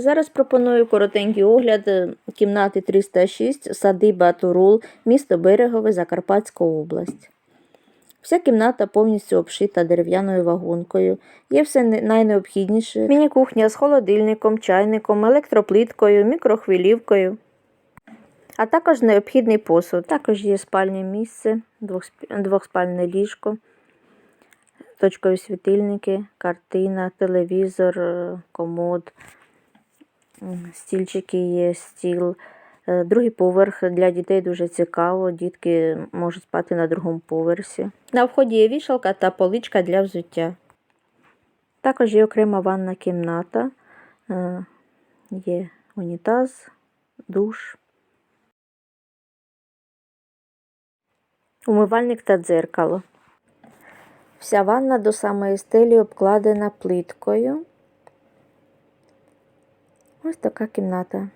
Зараз пропоную коротенький огляд е, кімнати 306, садиба Турул, місто Берегове, Закарпатська область. Вся кімната повністю обшита дерев'яною вагонкою. Є все найнеобхідніше. Міні-кухня з холодильником, чайником, електроплиткою, мікрохвилівкою. А також необхідний посуд. Також є спальне місце, двохспальне ліжко, точкові світильники, картина, телевізор, е, комод. Стільчики є, стіл. Е, Другий поверх для дітей дуже цікаво. Дітки можуть спати на другому поверсі. На вході є вішалка та поличка для взуття. Також є окрема ванна кімната, е, є унітаз, душ, умивальник та дзеркало. Вся ванна до самої стелі обкладена плиткою. Ось така кімната.